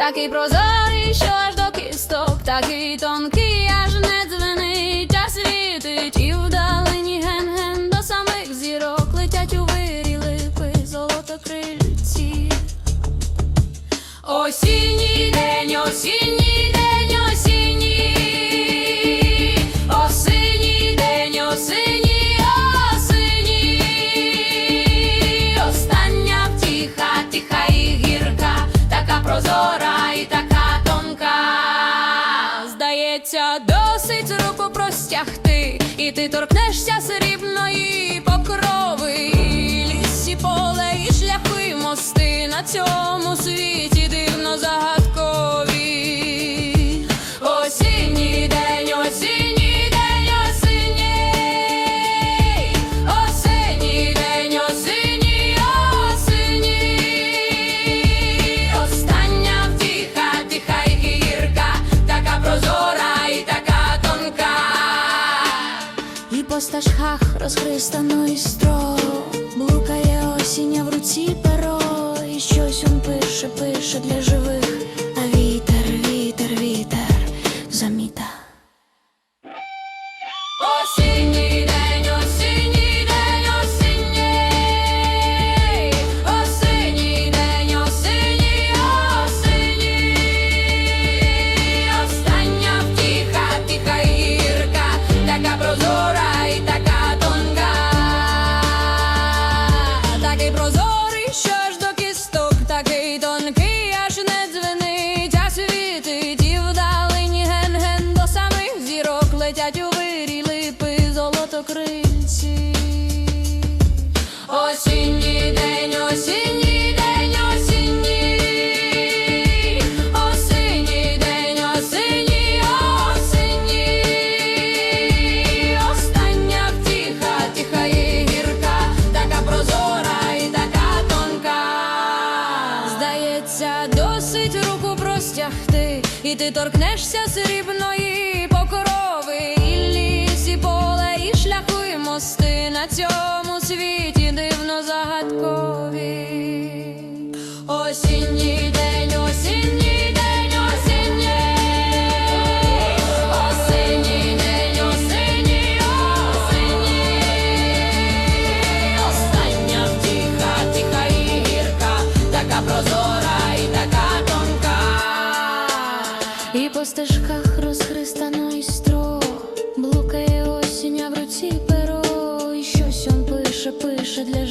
такий прозорий, що аж до кісток, такий тонкий, аж Здається, досить руку простягти, і ти торкнешся срібної покрови, і лісі, поле, і шляхи, мости на цьому світі По стежках розхристано і стро. Блукає осінь, а в руці перо. І щось он пише, пише для живих. А вітер, вітер, вітер заміта. Осінній Такий І ти торкнешся срібної покрови І ліс, і поле, і шляху, і мости На цьому стежках розхристано і стро. Блукає осіння в руці перо. І щось он пише, пише для